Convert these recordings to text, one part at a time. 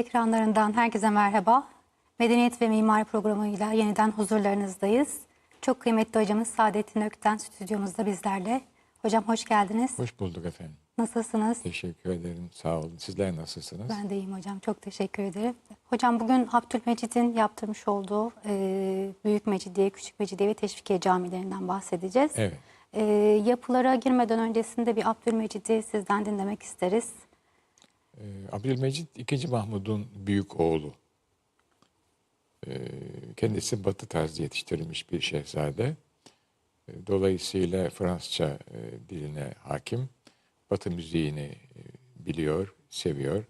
TRT2 ekranlarından herkese merhaba. Medeniyet ve Mimari programıyla yeniden huzurlarınızdayız. Çok kıymetli hocamız Saadettin Ökten stüdyomuzda bizlerle. Hocam hoş geldiniz. Hoş bulduk efendim. Nasılsınız? Teşekkür ederim. Sağ olun. Sizler nasılsınız? Ben de iyiyim hocam. Çok teşekkür ederim. Hocam bugün Abdülmecid'in yaptırmış olduğu e, Büyük Mecidiye, Küçük Mecidiye ve Teşvikiye camilerinden bahsedeceğiz. Evet. E, yapılara girmeden öncesinde bir Abdülmecid'i sizden dinlemek isteriz. Ee, Abdülmecit II. Mahmud'un büyük oğlu. Ee, kendisi Batı tarzı yetiştirilmiş bir şehzade. Ee, Dolayısıyla Fransızca e, diline hakim. Batı müziğini e, biliyor, seviyor.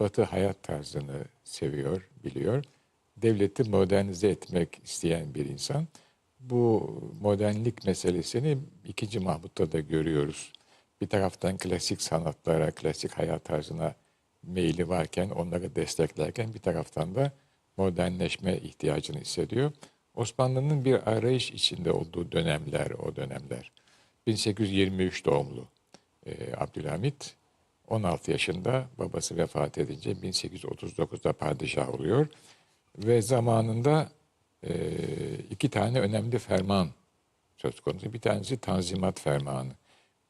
Batı hayat tarzını seviyor, biliyor. Devleti modernize etmek isteyen bir insan. Bu modernlik meselesini II. Mahmud'da da görüyoruz. Bir taraftan klasik sanatlara, klasik hayat tarzına meyli varken, onları desteklerken bir taraftan da modernleşme ihtiyacını hissediyor. Osmanlı'nın bir arayış içinde olduğu dönemler o dönemler. 1823 doğumlu e, Abdülhamit 16 yaşında babası vefat edince 1839'da padişah oluyor ve zamanında e, iki tane önemli ferman söz konusu. Bir tanesi Tanzimat Fermanı.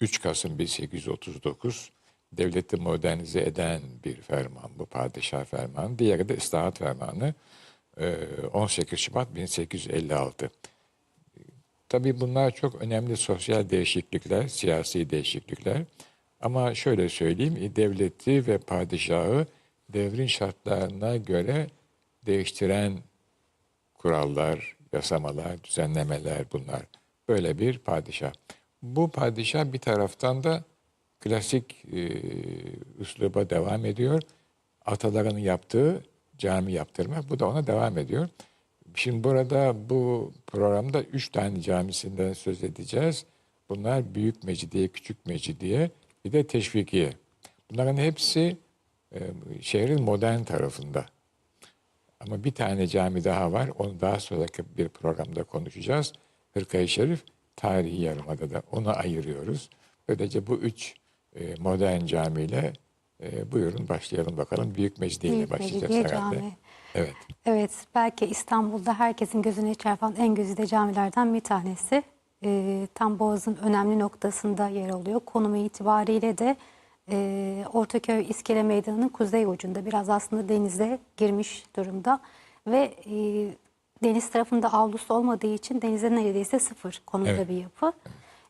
3 Kasım 1839 devleti modernize eden bir ferman bu padişah fermanı. Diğeri de ıslahat fermanı e, 18 Şubat 1856. Tabii bunlar çok önemli sosyal değişiklikler, siyasi değişiklikler. Ama şöyle söyleyeyim, devleti ve padişahı devrin şartlarına göre değiştiren kurallar, yasamalar, düzenlemeler bunlar. Böyle bir padişah. Bu padişah bir taraftan da klasik e, üsluba devam ediyor. Atalarının yaptığı cami yaptırmak, bu da ona devam ediyor. Şimdi burada bu programda üç tane camisinden söz edeceğiz. Bunlar Büyük Mecidiye, Küçük Mecidiye, bir de Teşvikiye. Bunların hepsi e, şehrin modern tarafında. Ama bir tane cami daha var. Onu daha sonraki bir programda konuşacağız. Hırkayı Şerif tarihi yarımadada. Onu ayırıyoruz. Böylece bu üç e, modern camiyle e, buyurun başlayalım bakalım. Büyük Mecidiye ile başlayacağız Mecidiye herhalde. Camii. Evet. Evet, belki İstanbul'da herkesin gözüne çarpan en güzide camilerden bir tanesi. Ee, tam Boğaz'ın önemli noktasında yer alıyor. Konumu itibariyle de e, Ortaköy İskele Meydanı'nın kuzey ucunda biraz aslında denize girmiş durumda. Ve e, deniz tarafında avlusu olmadığı için denize neredeyse sıfır konumda Evet. bir yapı.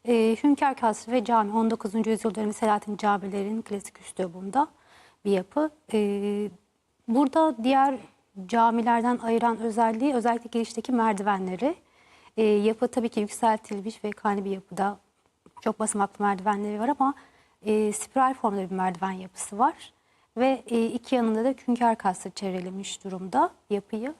E, Hünkar Kasrı ve Cami 19. yüzyıl dönemi Selahattin camilerinin klasik üslubunda bir yapı. E, burada diğer camilerden ayıran özelliği özellikle girişteki merdivenleri. E, yapı tabii ki yükseltilmiş ve kani bir yapıda çok basamaklı merdivenleri var ama e, spiral formda bir merdiven yapısı var. Ve e, iki yanında da Hünkar Kasrı çevrelemiş durumda yapıyı.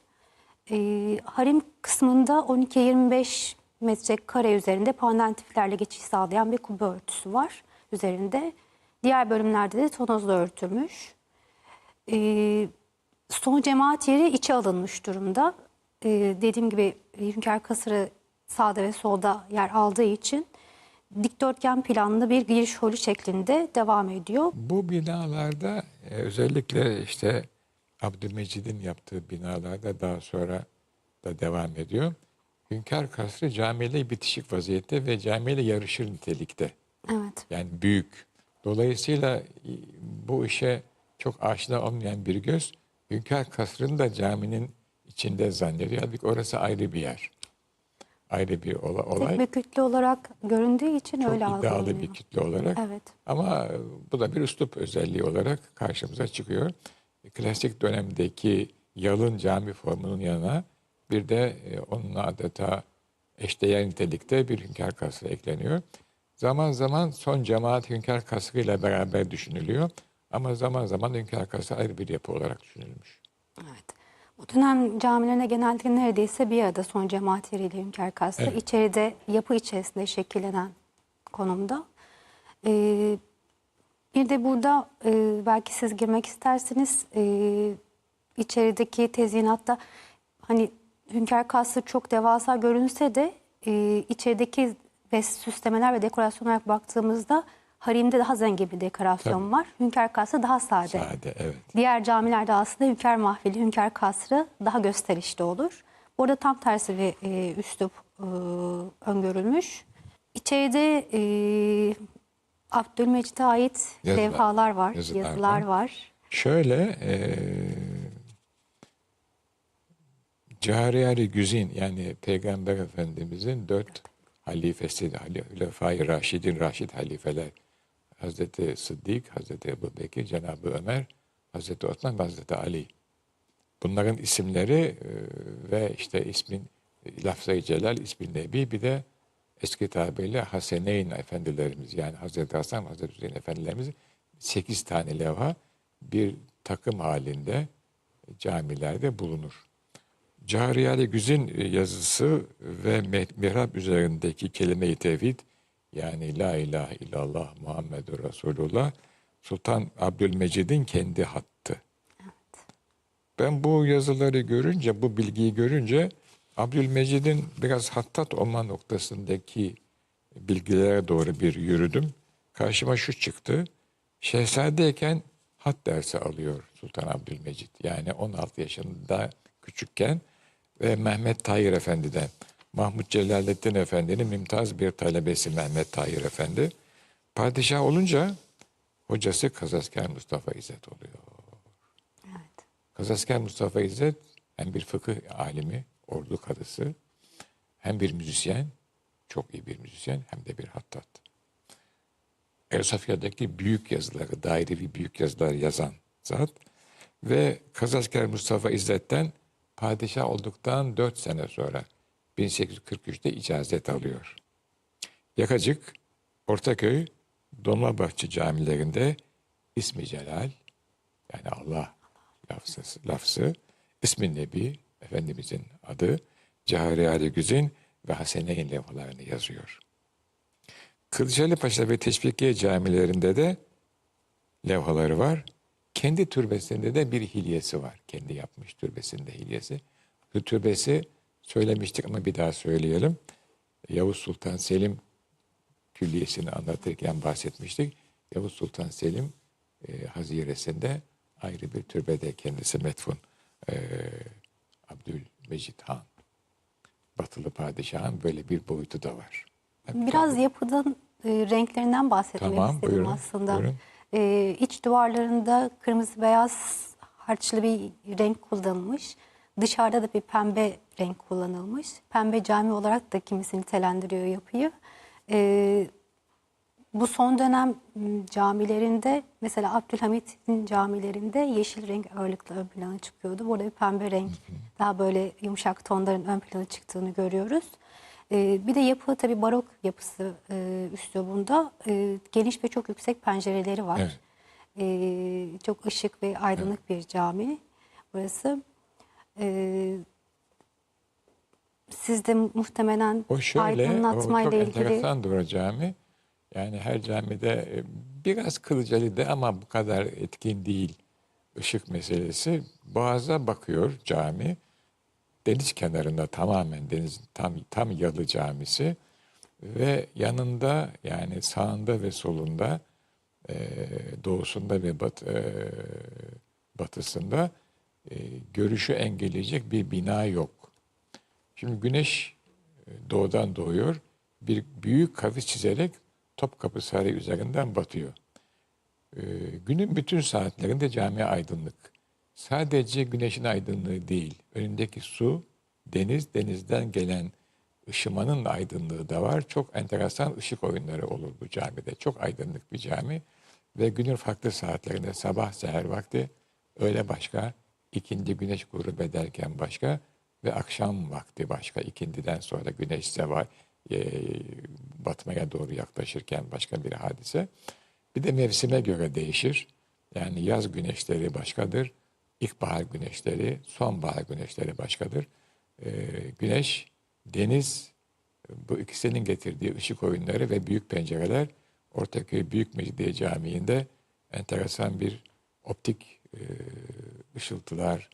E, harim kısmında 12-25 metrekare üzerinde pandantiflerle geçiş sağlayan bir kubbe örtüsü var üzerinde. Diğer bölümlerde de tonozla örtülmüş. E, son cemaat yeri içe alınmış durumda. E, dediğim gibi Hünkar Kasırı sağda ve solda yer aldığı için dikdörtgen planlı bir giriş holü şeklinde devam ediyor. Bu binalarda e, özellikle işte Abdülmecid'in yaptığı binalarda daha sonra da devam ediyor. Hünkar Kasrı camiyle bitişik vaziyette ve camiyle yarışır nitelikte. Evet. Yani büyük. Dolayısıyla e, bu işe çok aşina olmayan bir göz Hünkar Kasrı'nı da caminin içinde zannediyor. Halbuki orası ayrı bir yer. Ayrı bir ola- olay. Tek bir kütle olarak göründüğü için Çok öyle iddialı algılanıyor. bir kitle olarak. Evet. Ama e, bu da bir üslup özelliği olarak karşımıza çıkıyor. Klasik dönemdeki yalın cami formunun yanına bir de e, onunla adeta eşdeğer nitelikte bir hünkâr kasrı ekleniyor. Zaman zaman son cemaat hünkâr kasrı ile beraber düşünülüyor. Ama zaman zaman hünkâr kasrı ayrı bir yapı olarak düşünülmüş. Evet. Bu dönem camilerine genellikle neredeyse bir arada son cemaat yeriyle Hünkar Kasrı. Evet. içeride yapı içerisinde şekillenen konumda. Ee, bir de burada e, belki siz girmek isterseniz e, içerideki tezyinatta hani Hünkar Kasrı çok devasa görünse de e, içerideki ve süslemeler ve dekorasyon olarak baktığımızda Harim'de daha zengin bir dekorasyon Tabii. var. Hünkâr Kasrı daha sade. Sade evet. Diğer camilerde aslında Hünkâr Mahfili, Hünkâr Kasrı daha gösterişli olur. Burada tam tersi bir e, üslup e, öngörülmüş. İçeride e, Abdülmecit'e ait Yazılar- levhalar var, yazılar yazılar, var. var. Şöyle eee Cariyari Güzin yani Peygamber Efendimizin dört halifesi, Halifai Raşidin, Raşid halifeler. Hazreti Sıddık, Hazreti Ebu Bekir, Cenab-ı Ömer, Hazreti Osman Hazreti Ali. Bunların isimleri eee, ve işte ismin Lafzayı Celal, ismi Nebi bir de eski tabirle Haseneyn efendilerimiz yani Hazreti Hasan, Hazreti Hüseyin efendilerimiz sekiz tane levha bir takım halinde camilerde bulunur. Cariyali Güzin yazısı ve mihrap üzerindeki kelime-i tevhid yani La ilahe illallah Muhammedur Resulullah Sultan Abdülmecid'in kendi hattı. Ben bu yazıları görünce, bu bilgiyi görünce Abdülmecid'in biraz hattat olma noktasındaki bilgilere doğru bir yürüdüm. Karşıma şu çıktı. Şehzadeyken hat dersi alıyor Sultan Abdülmecid. Yani 16 yaşında küçükken ve Mehmet Tahir Efendi'den. Mahmut Celalettin Efendi'nin mümtaz bir talebesi Mehmet Tahir Efendi. Padişah olunca hocası Kazasker Mustafa İzzet oluyor. Evet. Kazasker Mustafa İzzet hem bir fıkıh alimi, ordu kadısı, hem bir müzisyen, çok iyi bir müzisyen, hem de bir hattat. Ayasofya'daki büyük yazıları, dairevi büyük yazılar yazan zat ve Kazasker Mustafa İzzet'ten padişah olduktan 4 sene sonra 1843'te icazet alıyor. Yakacık, Ortaköy, Dolmabahçe camilerinde ismi Celal, yani Allah lafzı, lafzı ismi Nebi, Efendimizin adı, Cahari Ali Güzin ve Haseneyn levhalarını yazıyor. Kılıçhalı Paşa ve Teşvikiye camilerinde de levhaları var. Kendi türbesinde de bir hilyesi var. Kendi yapmış türbesinde hilyesi. Bu türbesi söylemiştik ama bir daha söyleyelim. Yavuz Sultan Selim külliyesini anlatırken bahsetmiştik. Yavuz Sultan Selim e, haziresinde ayrı bir türbede kendisi metfun. E, Abdülmecit Han. Batılı padişahın böyle bir boyutu da var. Biraz yapıdan e, renklerinden bahsetmek Tamam, istedim buyurun, aslında. buyurun. E, iç duvarlarında kırmızı beyaz harçlı bir renk kullanılmış. Dışarıda da bir pembe renk kullanılmış. Pembe cami olarak da kimisi nitelendiriyor yapıyı. E, bu son dönem camilerinde mesela Abdülhamit'in camilerinde yeşil renk ağırlıklı ön plana çıkıyordu. Burada bir pembe renk daha böyle yumuşak tonların ön plana çıktığını görüyoruz. Ee, bir de yapı tabii barok yapısı e, üslubunda e, geniş ve çok yüksek pencereleri var. Evet. Ee, çok ışık ve aydınlık bir cami burası. Ee, siz de muhtemelen O şöyle, o çok aydınlatmayla ilgili enteresan doğru cami. Yani her camide e, biraz Kılıcalı'da ama bu kadar etkin değil ışık meselesi. Boğaz'a bakıyor cami. Deniz kenarında tamamen deniz tam tam yalı camisi ve yanında yani sağında ve solunda e, doğusunda ve bat, e, batısında e, görüşü engelleyecek bir bina yok. Şimdi güneş e, doğudan doğuyor. Bir büyük kavis çizerek Topkapı Sarayı üzerinden batıyor. Ee, günün bütün saatlerinde cami aydınlık. Sadece güneşin aydınlığı değil, önündeki su, deniz, denizden gelen ışımanın aydınlığı da var. Çok enteresan ışık oyunları olur bu camide. Çok aydınlık bir cami ve günün farklı saatlerinde sabah seher vakti öyle başka, ikindi güneş grup ederken başka ve akşam vakti başka. ikindiden sonra güneş sevar, e, batmaya doğru yaklaşırken başka bir hadise. Bir de mevsime göre değişir. Yani yaz güneşleri başkadır, ilkbahar güneşleri, sonbahar güneşleri başkadır. Ee, güneş, deniz, bu ikisinin getirdiği ışık oyunları ve büyük pencereler Ortaköy Büyük Mecidiye Camii'nde enteresan bir optik e, ışıltılar,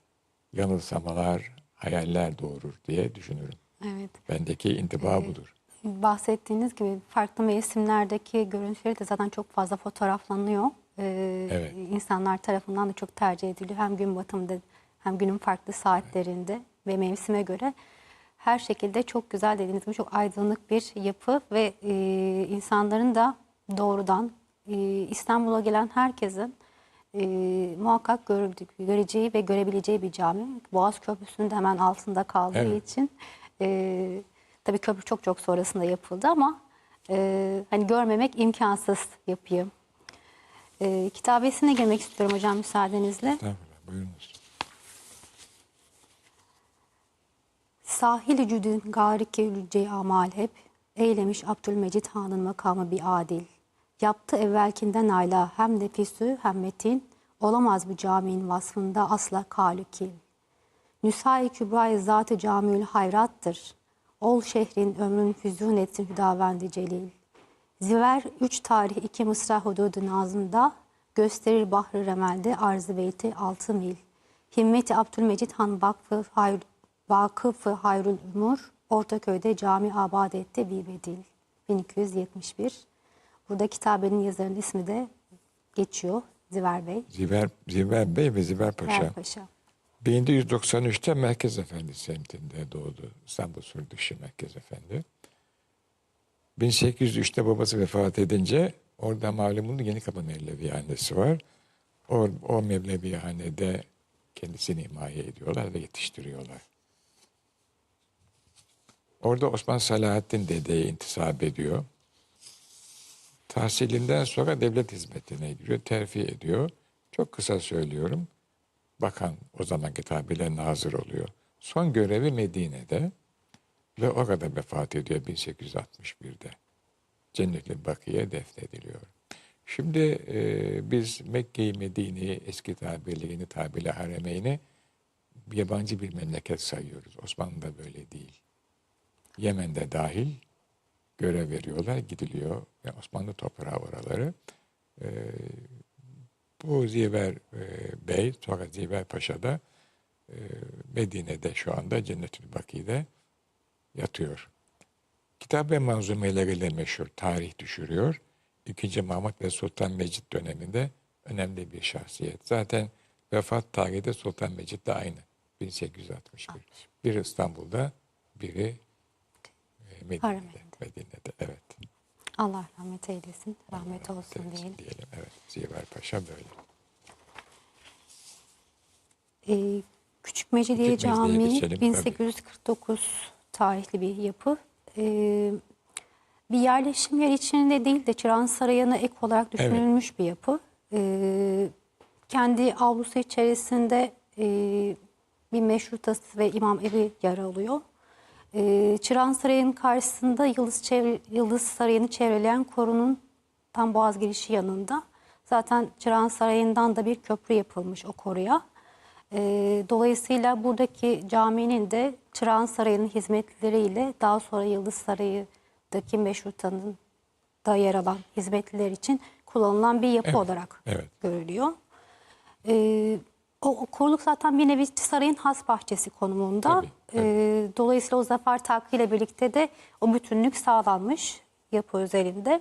yanılsamalar, hayaller doğurur diye düşünürüm. evet. Bendeki intiba budur. bahsettiğiniz gibi farklı mevsimlerdeki görüntüleri de zaten çok fazla fotoğraflanıyor. Ee, Evet. İnsanlar tarafından da çok tercih ediliyor. Hem gün batımında hem günün farklı saatlerinde ve mevsime göre her şekilde çok güzel dediğiniz gibi çok aydınlık bir yapı ve e, insanların da doğrudan e, İstanbul'a gelen herkesin e, muhakkak gördük, göreceği ve görebileceği bir cami. Boğaz Köprüsü'nün de hemen altında kaldığı Evet. için e, tabii köprü çok çok sonrasında yapıldı ama e, hani görmemek imkansız yapıyı. E, kitabesine girmek istiyorum hocam müsaadenizle. Estağfurullah, buyurunuz. Sahil cüdün gariki lücce amal hep, eylemiş Abdülmecit Han'ın makamı bir adil. Yaptı evvelkinden ayla hem nefisü hem metin, olamaz bu caminin vasfında asla kalükil. Nüsa-i kübra-i zat-ı camiül hayrattır. Ol şehrin ömrün füzun etsin hüdavendi celil. Ziver üç tarih iki mısra hududu nazımda gösterir bahri remelde arzı beyti altı mil. Himmeti Abdülmecit Han Vakfı Hayr, Vakıfı Hayrül Umur Ortaköy'de cami abad etti Bibedil 1271. Burada kitabenin yazarının ismi de geçiyor Ziver Bey. Ziver, Ziver Bey ve Ziver Paşa. Ziver Paşa. 1793'te Merkez Efendi semtinde doğdu. İstanbul Surdışı Merkez Efendi. 1803'te babası vefat edince orada malumunuz Yeni Kapı Mevlevihanesi var. O, o Mevlevihanede kendisini himaye ediyorlar ve yetiştiriyorlar. Orada Osman Salahattin dedeye intisap ediyor. Tahsilinden sonra devlet hizmetine giriyor, terfi ediyor. Çok kısa söylüyorum. Bakan o zamanki tabirle nazır oluyor. Son görevi Medine'de ve orada vefat ediyor 1861'de. Cennet-i Bakiye defnediliyor. Şimdi e, biz Mekke'yi, Medine'yi, eski tabirle, yeni tabirle Haremeyn'i yabancı bir memleket sayıyoruz. Osmanlı'da böyle değil. Yemen'de dahil görev veriyorlar, gidiliyor. Yani Osmanlı toprağı oraları. E, bu Ziver e, Bey, sonra Ziver Paşa da e, Medine'de şu anda Cennet-ül Baki'de yatıyor. Kitap ve manzumeleriyle meşhur tarih düşürüyor. İkinci Mahmut ve Sultan Mecid döneminde önemli bir şahsiyet. Zaten vefat tarihi de Sultan Mecid de aynı. 1861. Biri İstanbul'da, biri e, Medine'de. Medine'de, evet. Allah rahmet eylesin. Rahmet olsun Evet, diyelim. diyelim. Evet, Ziver Paşa böyle. Ee, Küçük Mecidiye Camii geçelim, tabii. 1849 tarihli bir yapı. Ee, bir yerleşim yer içinde değil de Çırağan Sarayı'na ek olarak düşünülmüş bir yapı. Ee, kendi avlusu içerisinde e, bir meşrutası ve imam evi yer alıyor. Ee, Çırağan Sarayı'nın karşısında Yıldız, çevre, Yıldız Sarayı'nı çevreleyen korunun tam boğaz girişi yanında. Zaten Çırağan Sarayı'ndan da bir köprü yapılmış o koruya. Ee, dolayısıyla buradaki caminin de Çırağan Sarayı'nın hizmetleriyle daha sonra Yıldız Sarayı'daki meşrutanın da yer alan hizmetliler için kullanılan bir yapı Evet, olarak evet. görülüyor. Ee, o, o koruluk zaten bir nevi sarayın has bahçesi konumunda. Tabii, tabii. Ee, dolayısıyla o zafer Takı ile birlikte de o bütünlük sağlanmış yapı üzerinde.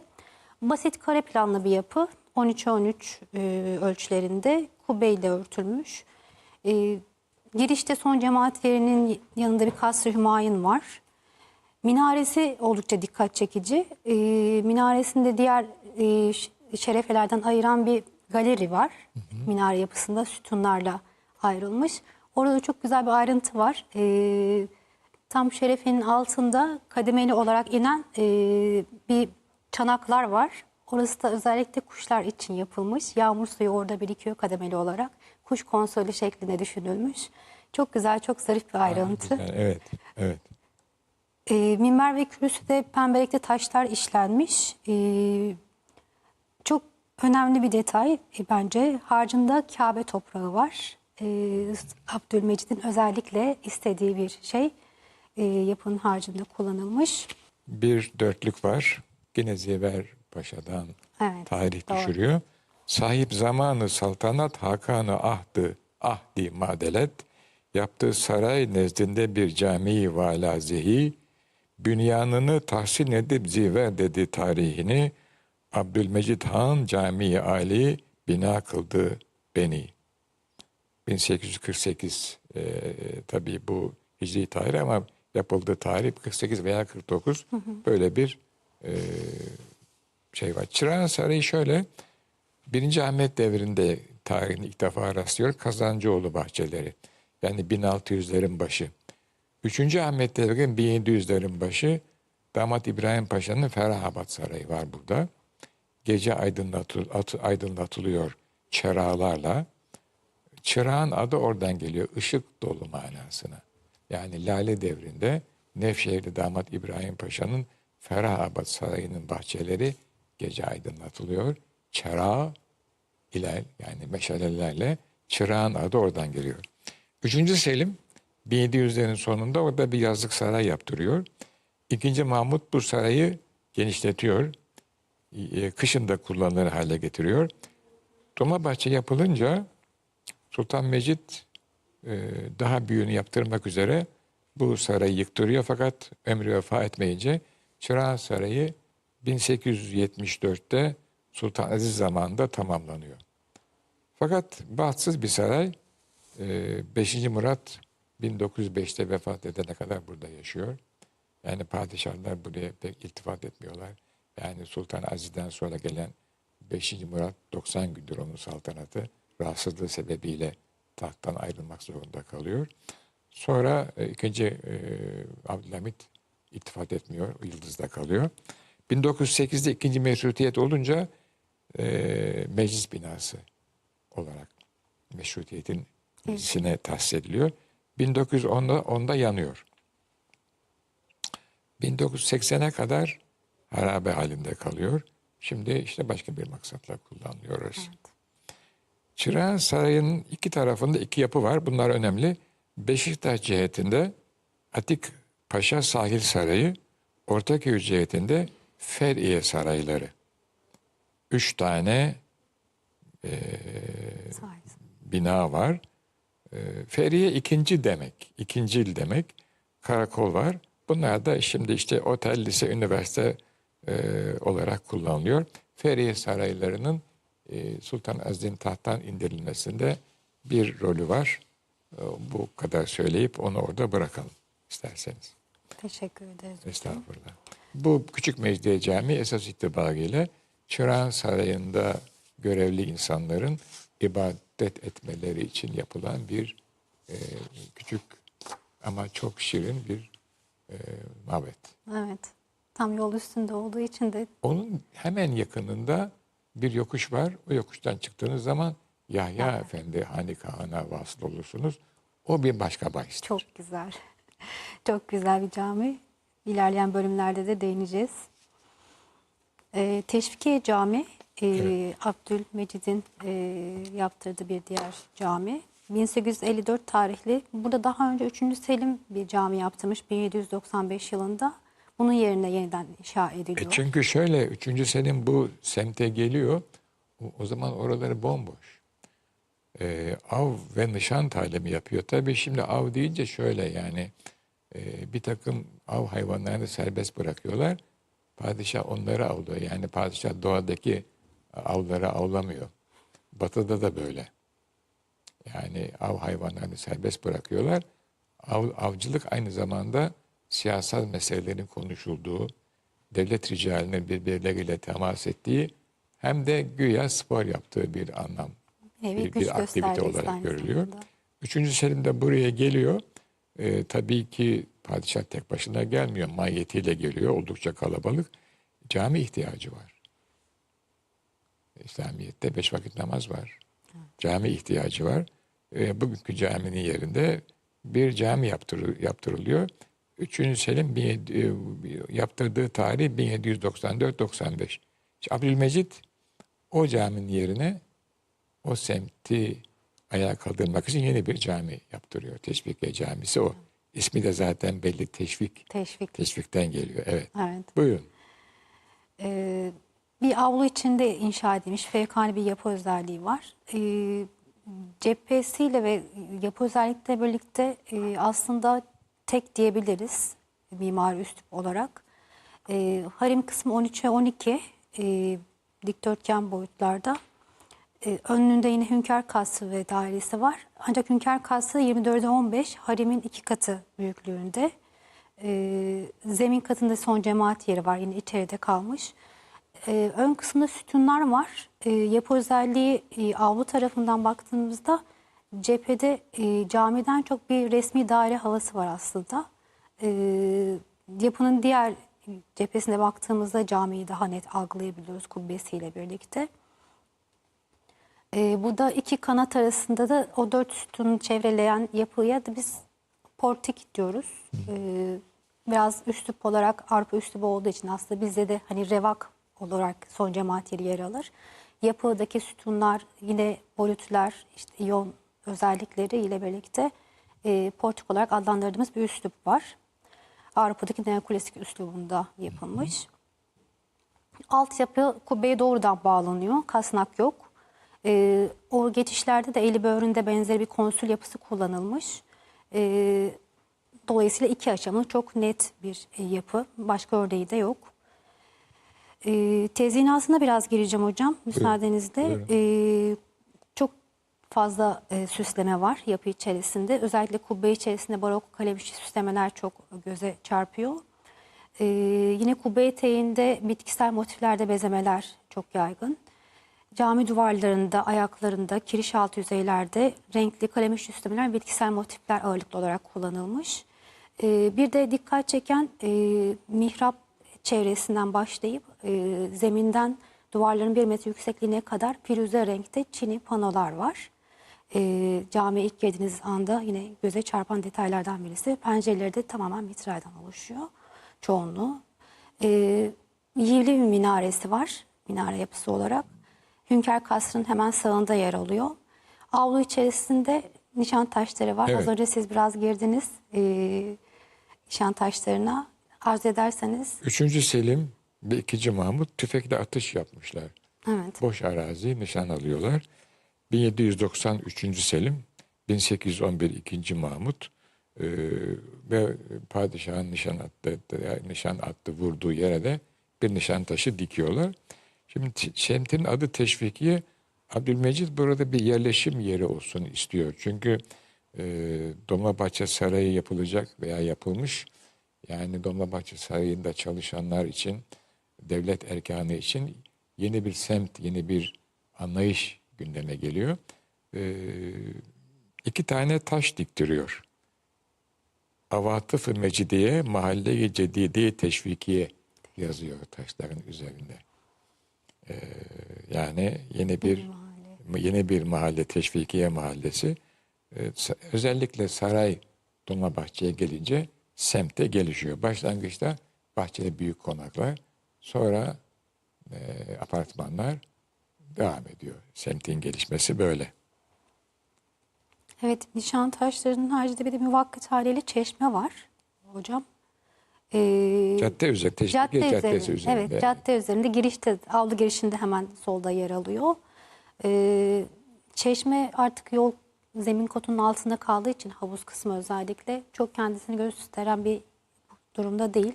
Basit kare planlı bir yapı. 13'e 13 e, ölçülerinde kubbeyle örtülmüş. Ee, girişte son cemaat yerinin yanında bir kasr-ı hümayun var. Minaresi oldukça dikkat çekici. Ee, minaresinde diğer e, şerefelerden ayıran bir galeri var. Minare yapısında sütunlarla ayrılmış. Orada çok güzel bir ayrıntı var. Ee, tam şerefenin altında kademeli olarak inen e, bir çanaklar var. Orası da özellikle kuşlar için yapılmış. Yağmur suyu orada birikiyor kademeli olarak. Kuş konsölü şeklinde düşünülmüş. Çok güzel, çok zarif bir ayrıntı. Güzel, evet, evet. E, minber ve kürsü de pembelikli taşlar işlenmiş. E, çok önemli bir detay e, bence. Harcında Kabe toprağı var. E, Abdülmecid'in özellikle istediği bir şey. E, yapının harcında kullanılmış. Bir dörtlük var. Yine Ziver Paşa'dan Evet, tarih doğru. düşürüyor. Sahip zamanı saltanat hakanı ahdı ahdi madelet yaptığı saray nezdinde bir cami-i valazehi Bünyanını tahsin edip ziver dedi tarihini. Abdülmecid Han Camii Ali bina kıldı beni. 1848 e, tabii bu hicri tarih ama yapıldığı tarih 48 veya 49 böyle bir e, şey var. Çırağan Sarayı şöyle 1. Ahmet devrinde tarihini ilk defa rastlıyor. Kazancıoğlu bahçeleri. Yani 1600'lerin başı. 3. Ahmet devrinin 1700'lerin başı Damat İbrahim Paşa'nın Ferahabad Sarayı var burada. Gece aydınlatıl, at- aydınlatılıyor çırağlarla. Çırağın adı oradan geliyor. Işık dolu manasına. Yani Lale devrinde Nevşehirli damat İbrahim Paşa'nın Ferahabad Sarayı'nın bahçeleri gece aydınlatılıyor. Çırağı ile yani meşalelerle çırağın adı oradan geliyor. Üçüncü Selim 1700'lerin sonunda orada bir yazlık saray yaptırıyor. İkinci Mahmut bu sarayı genişletiyor. E, Kışın da kullanılır hale getiriyor. Dolmabahçe yapılınca Sultan Mecit e, daha büyüğünü yaptırmak üzere bu sarayı yıktırıyor fakat ömrü vefa etmeyince Çırağan Sarayı 1874'te Sultan Aziz zamanında tamamlanıyor. Fakat bahtsız bir saray. E, 5. Murat 1905'te vefat edene kadar burada yaşıyor. Yani padişahlar buraya pek iltifat etmiyorlar. Yani Sultan Aziz'den sonra gelen 5. Murat 90 gündür onun saltanatı rahatsızlığı sebebiyle tahttan ayrılmak zorunda kalıyor. Sonra e, ikinci e, Abdülhamit iltifat etmiyor, Yıldız'da kalıyor. 1908'de ikinci meşrutiyet olunca e, meclis binası olarak meşrutiyetin meclisine tahsis ediliyor. 1910'da onda yanıyor. 1980'e kadar harabe halinde kalıyor. Şimdi işte başka bir maksatla kullanılıyor orası. Çırağan Sarayı'nın iki tarafında iki yapı var. Bunlar önemli. Beşiktaş cihetinde Atik Paşa Sahil Sarayı, Ortaköy cihetinde Feriye Sarayları. Üç tane Sahil. bina var. Ee, Feriye ikinci demek, ikincil demek. Karakol var. Bunlar da şimdi işte otel, lise, üniversite e, olarak kullanılıyor. Feriye saraylarının e, Sultan Aziz'in tahttan indirilmesinde bir rolü var. E, bu kadar söyleyip onu orada bırakalım isterseniz. Teşekkür ederiz. Estağfurullah. Bu Küçük Mecidiye Camii esas itibariyle Çırağan Sarayı'nda görevli insanların ibadet etmeleri için yapılan bir e, küçük ama çok şirin bir e, mabet. Evet. Tam yol üstünde olduğu için de Onun hemen yakınında bir yokuş var. O yokuştan çıktığınız zaman Yahya Efendi Hanikahı'na vasıl olursunuz. O bir başka bahistir. çok güzel. Çok güzel bir cami. İlerleyen bölümlerde de değineceğiz. Ee, Teşvikiye Cami, e, Abdülmecid'in e, yaptırdığı bir diğer cami. 1854 tarihli. Burada daha önce 3. Selim bir cami yaptırmış 1795 yılında. Bunun yerine yeniden inşa E ediliyor. çünkü şöyle 3. Selim bu semte geliyor. O, o zaman oraları bomboş. Ee, av ve nişan talimi yapıyor. Tabii şimdi av deyince şöyle yani e, bir takım av hayvanlarını serbest bırakıyorlar. Padişah onları avlıyor. Yani padişah doğadaki avları avlamıyor. Batı'da da böyle. Yani av hayvanlarını serbest bırakıyorlar. Av, avcılık aynı zamanda siyasal meselelerin konuşulduğu, devlet ricaline birbirleriyle temas ettiği hem de güya spor yaptığı bir anlam, Nevi bir, bir aktivite olarak görülüyor. zamanda. Üçüncü Selim de buraya geliyor. Ee, tabii ki padişah tek başına gelmiyor. Mahiyetiyle geliyor. Oldukça kalabalık. Cami ihtiyacı var. İslamiyet'te beş vakit namaz var. Cami ihtiyacı var. Ee, bugünkü caminin yerinde bir cami yaptırı- yaptırılıyor. Üçüncü Selim 1700 e, yaptırdığı tarih 1794-95. İşte Abdülmecit o caminin yerine o semti ayağa kaldırmak için yeni bir cami yaptırıyor. Teşvikiye Camisi o. İsmi de zaten belli teşvik. Teşvik. Teşvikten geliyor. Evet. Evet. Buyurun. Ee, bir avlu içinde inşa edilmiş fevkalade bir yapı özelliği var. Ee, cephesiyle ve yapı özellikle birlikte e, aslında tek diyebiliriz. mimari üslup olarak. E, harim kısmı 13'e 12 e, dikdörtgen boyutlarda. E, önünde yine hünkâr kası ve dairesi var. Ancak hünkâr kası 24'e 15 harimin iki katı büyüklüğünde. E, zemin katında son cemaat yeri var yine içeride kalmış. E, ön kısımda sütunlar var. Yapı özelliği e, avlu tarafından baktığımızda cephede e, camiden çok bir resmi daire havası var aslında. Yapının diğer cephesine baktığımızda camiyi daha net algılayabiliyoruz kubbesiyle birlikte. E, burada iki kanat arasında da o dört sütunu çevreleyen yapıya da biz portik diyoruz. E, biraz üslup olarak arpa üslubu olduğu için aslında bizde de hani revak olarak son cemaat yeri yer alır. Yapıdaki sütunlar yine bolütler işte iyon özellikleri ile birlikte e, portik olarak adlandırdığımız bir üslup var. Avrupa'daki neoklasik üslubunda yapılmış. Altyapı kubbeye doğrudan bağlanıyor. Kasnak yok. Ee, o geçişlerde de eli böğründe benzeri bir konsül yapısı kullanılmış. Ee, dolayısıyla iki aşamalı çok net bir e, yapı. Başka örneği de yok. Ee, tezyinatına biraz gireceğim hocam müsaadenizle. buyurun. Ee, çok fazla e, süsleme var yapı içerisinde. Özellikle kubbe içerisinde barok kalemişi süslemeler çok göze çarpıyor. Ee, yine kubbe eteğinde bitkisel motiflerde bezemeler çok yaygın. Cami duvarlarında, ayaklarında, kiriş altı yüzeylerde renkli kalemiş süslemeler, bitkisel motifler ağırlıklı olarak kullanılmış. Ee, bir de dikkat çeken e, mihrap çevresinden başlayıp e, zeminden duvarların bir metre yüksekliğine kadar firuze renkte çini panolar var. E, camiye ilk girdiğiniz anda yine göze çarpan detaylardan birisi. Pencereleri de tamamen mitralden oluşuyor çoğunluğu. E, yivli bir minaresi var minare yapısı olarak. Hünkâr Kasrı'nın hemen sağında yer alıyor. Avlu içerisinde nişan taşları var. Evet. Az önce siz biraz girdiniz e, nişan taşlarına. Arz ederseniz. Üçüncü Selim ve ikinci Mahmut tüfekle atış yapmışlar. Evet. Boş arazi nişan alıyorlar. 1793. Selim, 1811 2. Mahmut e, ve padişahın nişan attı, nişan attı vurduğu yere de bir nişan taşı dikiyorlar. Şimdi semtin adı Teşvikiye. Abdülmecid burada bir yerleşim yeri olsun istiyor. Çünkü e, Dolmabahçe Sarayı yapılacak veya yapılmış. Yani Dolmabahçe Sarayı'nda çalışanlar için, devlet erkanı için yeni bir semt, yeni bir anlayış gündeme geliyor. Ee, iki tane taş diktiriyor. Avatıf-ı Mecidiye, Mahalle-i Cedidi Teşvikiye yazıyor taşların üzerinde. Ee, yani yeni bir yeni bir mahalle Teşvikiye Mahallesi. Ee, özellikle saray Dolmabahçe'ye gelince semtte gelişiyor. Başlangıçta bahçede büyük konaklar, sonra e, apartmanlar devam ediyor. Semtin gelişmesi böyle. Evet, nişan taşlarının haricinde bir de müvakkit haleli çeşme var hocam. Ee, Cadde üzeri, Teşvikiye cadde Caddesi üzerinde, üzerinde. Evet, cadde üzerinde girişte, avlu girişinde hemen solda yer alıyor. Ee, çeşme artık yol zemin kotunun altında kaldığı için havuz kısmı özellikle çok kendisini gösteren bir durumda değil.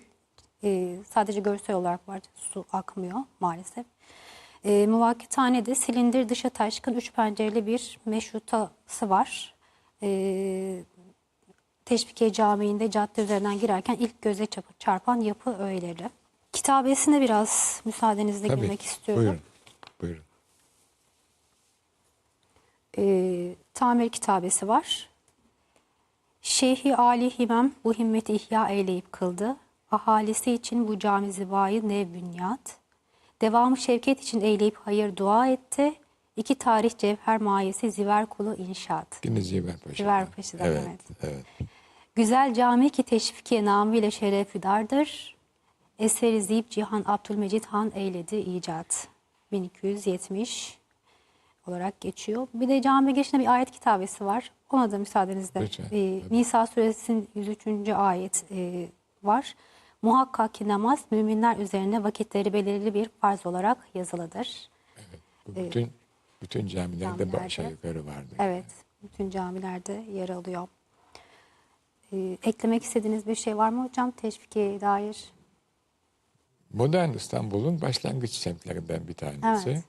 Ee, sadece görsel olarak var. Su akmıyor maalesef. E, Muvakkithane'de silindir dışa taşkın üç pencereli bir meşrutası var. E, Teşvikiye Camii'nde cadde üzerinden girerken ilk göze çarp- çarpan yapı öğeleri. Kitabesine biraz müsaadenizle Tabii. girmek istiyorum. Buyurun. Buyurun. e, tamir kitabesi var. Şeyhi Ali Himem bu himmeti ihya eyleyip kıldı. Ahalisi için bu cami zibayı nev bünyat. Devamı şevket için eyleyip hayır dua etti. İki tarih cevher mayesi ziver kulu inşaat. Yine Ziver Paşa. Ziver Paşa'dan, evet. evet. evet. Güzel cami ki teşvikiye namıyla şerefidardır. Eseri Ziyip Cihan Abdülmecid Han eyledi icat. 1270 olarak geçiyor. Bir de cami girişinde bir ayet kitabesi var. Ona da müsaadenizle. Ee, Nisa suresinin 103. ayet e, var. Muhakkak ki namaz müminler üzerine vakitleri belirli bir farz olarak yazılıdır. Bu bütün bütün camilerde camilerde. aşağı yukarı vardı. Evet, bütün camilerde yer alıyor. E, eklemek istediğiniz bir şey var mı hocam teşvikeye dair? Modern İstanbul'un başlangıç semtlerinden bir tanesi. Evet.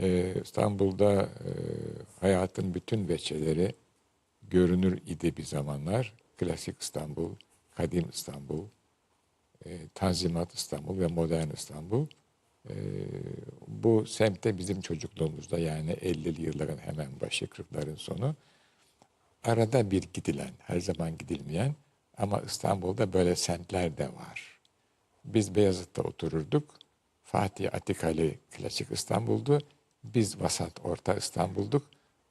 Ee, İstanbul'da e, hayatın bütün veçeleri görünür idi bir zamanlar. Klasik İstanbul, kadim İstanbul, e, Tanzimat İstanbul ve modern İstanbul. E, bu semtte bizim çocukluğumuzda yani 50'li yılların hemen başı, 40'ların sonu arada bir gidilen, her zaman gidilmeyen ama İstanbul'da böyle semtler de var. Biz Beyazıt'ta otururduk. Fatih Atikali klasik İstanbul'du. Biz vasat orta İstanbul'duk.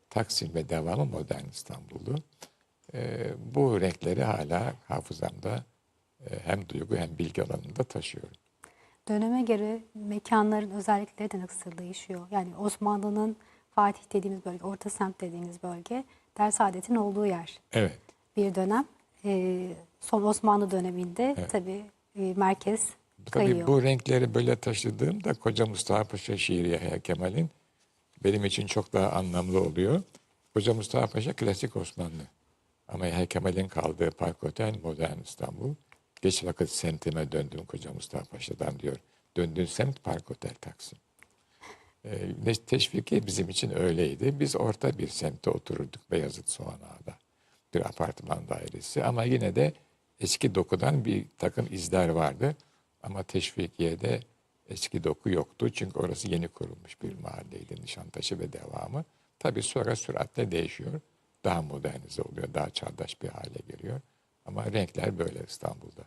Taksim ve devamı modern İstanbul'du. Ee, bu renkleri hala hafızamda e, hem duygu hem bilgi alanında taşıyorum. Döneme göre mekanların özellikleri de nasıl değişiyor? Yani Osmanlı'nın Fatih dediğimiz bölge, Orta Semt dediğimiz bölge, Dersaadet'in olduğu yer. Evet. Bir dönem. E, son Osmanlı döneminde tabii e, merkez Tabii kayıyor. bu renkleri böyle taşıdığımda Koca Mustafa Paşa şiiri Yahya Kemal'in benim için çok daha anlamlı oluyor. Koca Mustafa Paşa klasik Osmanlı. Ama Yahya Kemal'in kaldığı Park Otel modern İstanbul. Geç vakit semtime döndüm Koca Mustafa Paşa'dan diyor. Döndüğün semt Park Otel Taksim. Ne- teşviki bizim için öyleydi. Biz orta bir semtte otururduk Beyazıt Soğan Ağa'da. Bir apartman dairesi ama yine de eski dokudan bir takım izler vardı. Ama Teşvikiye'de eski doku yoktu. Çünkü orası yeni kurulmuş bir mahalleydi. Nişantaşı ve devamı. Tabii sonra süratle değişiyor. Daha modernize oluyor. Daha çağdaş bir hale geliyor. Ama renkler böyle İstanbul'da.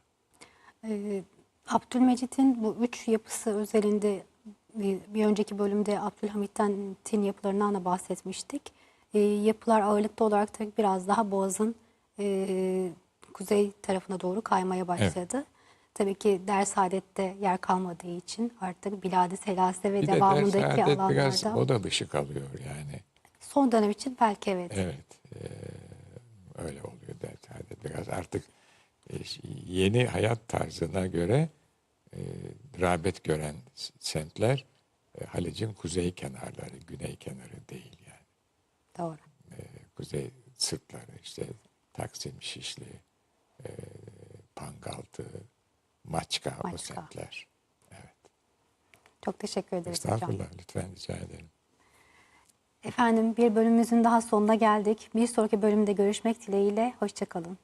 Ee, Abdülmecit'in bu üç yapısı özelinde bir, bir önceki bölümde Abdülhamit'ten yapılarından da bahsetmiştik. Ee, yapılar ağırlıklı olarak tabii biraz daha Boğaz'ın e, kuzey tarafına doğru kaymaya başladı. Tabii ki Dersaadet'te yer kalmadığı için artık Bilad-i Selase ve Bir de devamındaki Dersaadet alanlarda biraz moda dışı kalıyor yani. son dönem için belki evet. Evet. eee, öyle oluyor Dersaadet. Biraz artık e, yeni hayat tarzına göre e, rağbet gören semtler e, Halic'in kuzey kenarları, güney kenarı değil yani. Doğru. E, kuzey sırtları işte Taksim, Şişli, e, Pangaltı, Maçka, o Maçka. semtler. Evet. Çok teşekkür ederiz hocam. Estağfurullah lütfen rica ederim. Efendim bir bölümümüzün daha sonuna geldik. Bir sonraki bölümde görüşmek dileğiyle. Hoşçakalın.